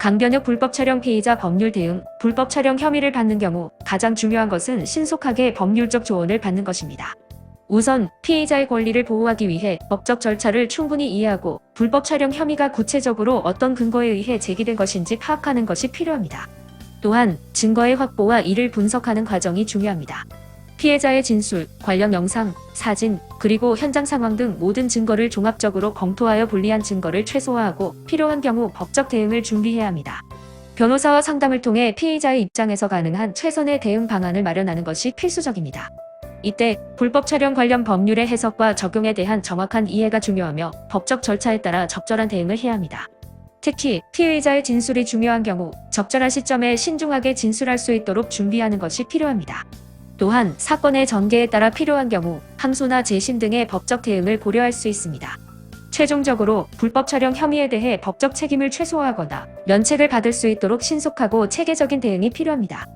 강변역 불법 촬영 피의자 법률 대응, 불법 촬영 혐의를 받는 경우 가장 중요한 것은 신속하게 법률적 조언을 받는 것입니다. 우선 피의자의 권리를 보호하기 위해 법적 절차를 충분히 이해하고 불법 촬영 혐의가 구체적으로 어떤 근거에 의해 제기된 것인지 파악하는 것이 필요합니다. 또한 증거의 확보와 이를 분석하는 과정이 중요합니다. 피해자의 진술, 관련 영상, 사진, 그리고 현장 상황 등 모든 증거를 종합적으로 검토하여 불리한 증거를 최소화하고 필요한 경우 법적 대응을 준비해야 합니다. 변호사와 상담을 통해 피의자의 입장에서 가능한 최선의 대응 방안을 마련하는 것이 필수적입니다. 이때 불법 촬영 관련 법률의 해석과 적용에 대한 정확한 이해가 중요하며 법적 절차에 따라 적절한 대응을 해야 합니다. 특히 피의자의 진술이 중요한 경우 적절한 시점에 신중하게 진술할 수 있도록 준비하는 것이 필요합니다. 또한 사건의 전개에 따라 필요한 경우 항소나 재심 등의 법적 대응을 고려할 수 있습니다. 최종적으로 불법 촬영 혐의에 대해 법적 책임을 최소화하거나 면책을 받을 수 있도록 신속하고 체계적인 대응이 필요합니다.